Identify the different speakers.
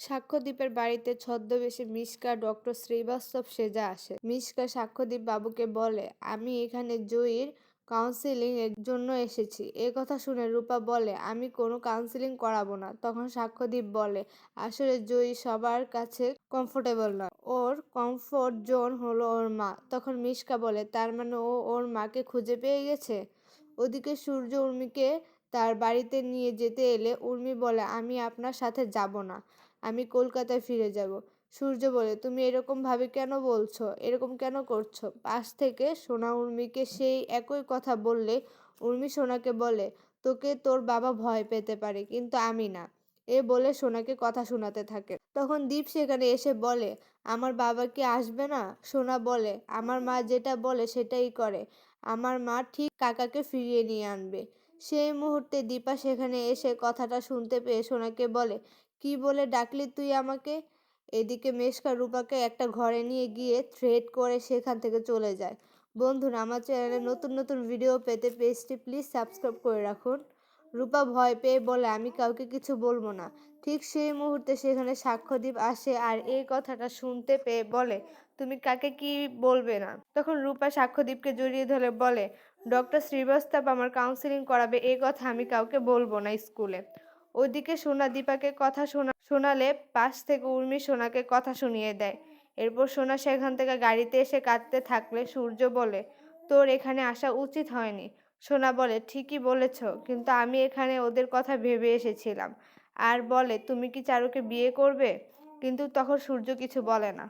Speaker 1: সাক্ষ্যদীপের বাড়িতে ছদ্মবেশে মিশকা ডক্টর শ্রীবাস্তব সেজা আসে। মিশকা সাক্ষ্যদীপ বাবুকে বলে, আমি এখানে জয়ীর কাউন্সিলিং এর জন্য এসেছি। এ কথা শুনে রূপা বলে, আমি কোনো কাউন্সিলিং করাবো না। তখন সাক্ষ্যদীপ বলে, আসলে জয়ী সবার কাছে কমফোর্টেবল না ওর কমফোর্ট জোন হলো ওর মা। তখন মিশকা বলে, তার মানে ও ওর মাকে খুঁজে পেয়ে গেছে? ওদিকে সূর্য উর্মিকে তার বাড়িতে নিয়ে যেতে এলে উর্মি বলে, আমি আপনার সাথে যাব না। আমি কলকাতায় ফিরে যাব। সূর্য বলে, তুমি এরকম ভাবে কেন বলছো? এরকম কেন করছ? পাশ থেকে সোনা উর্মিকে সেই একই কথা বললে উর্মি সোনাকে বলে, তোকে তোর বাবা ভয় পেতে পারে, কিন্তু আমি না। এ বলে সোনাকে কথা শোনাতে থাকে। তখন দীপ সেখানে এসে বলে, আমার বাবা কি আসবে না? সোনা বলে, আমার মা যেটা বলে সেটাই করে। আমার মা ঠিক কাকাকে ফিরিয়ে নিয়ে আনবে। সেই মুহূর্তে দীপা সেখানে এসে কথাটা শুনতে পেয়ে সোনাকে বলে, কি বলে ডাকলি তুই আমাকে? এদিকে মেশকা রূপাকে একটা ঘরে নিয়ে গিয়ে থ্রেড করে সেখান থেকে চলে যায়। বন্ধুরা, আমার চ্যানেলে নতুন নতুন ভিডিও পেতে পেজটি প্লিজ সাবস্ক্রাইব করে রাখুন। রূপা ভয় পেয়ে বলে, আমি কাউকে কিছু বলব না। ঠিক সেই মুহূর্তে সেখানে সাক্ষ্যদীপ আসে আর এই কথাটা শুনতে পেয়ে বলে, তুমি কাকে কি বলবে না? তখন রূপা সাক্ষ্যদীপকে জড়িয়ে ধরে বলে ডক্টর শ্রীবাস্তব আমার কাউন্সিলিং করাবে এই কথা আমি কাউকে বলব না স্কুলে। ওইদিকে সোনা দীপাকে কথা শোনা, শোনালে পাশ থেকে উর্মি সোনাকে কথা শুনিয়ে দেয়। এরপর সোনা সেখান থেকে গাড়িতে এসে কাঁদতে থাকলে সূর্য বলে, তোর এখানে আসা উচিত হয়নি। সোনা বলে, ঠিকই বলেছ, কিন্তু আমি এখানে ওদের কথা ভেবে এসেছিলাম। আর বলে, তুমি কি চারুকে বিয়ে করবে? কিন্তু তখন সূর্য কিছু বলে না।